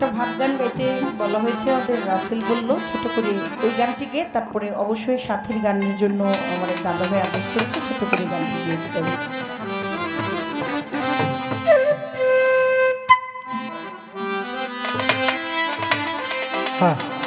একটা ভাব গান গাইতে বলা হয়েছে আমাদের রাসেল বলল, ছোট করে ওই গানটি তারপরে অবশ্যই সাথীর গানের জন্য আমার এক দাদা ভাই আদেশ করেছে, ছোট করে গানটি গিয়ে হ্যাঁ।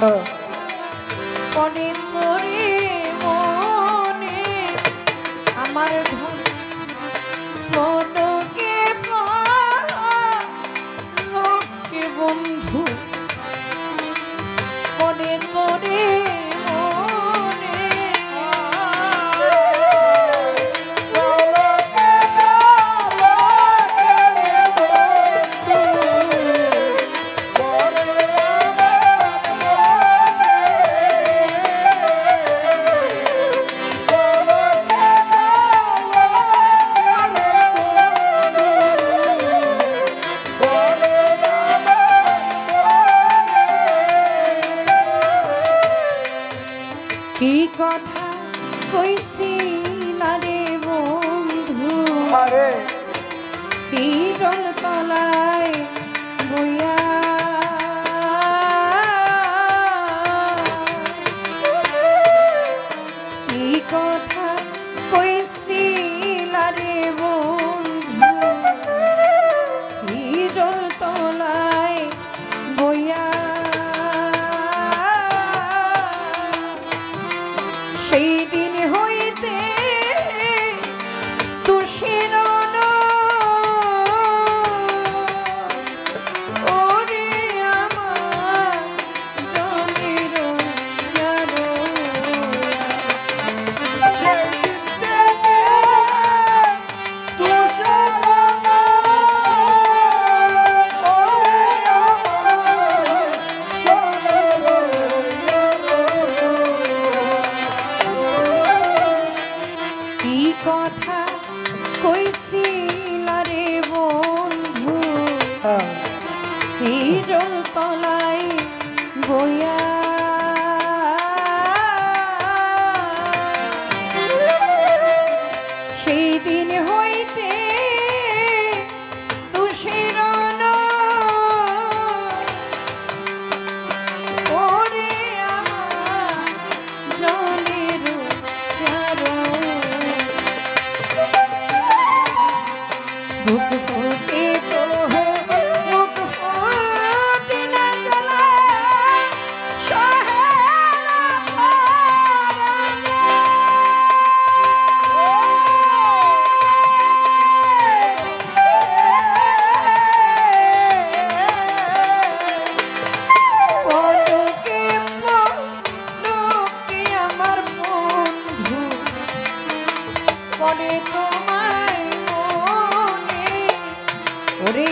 嗯。কথা কইছি না রে বন্ধু। আরে। তলায় ஒரே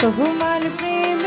তোমার প্রেমে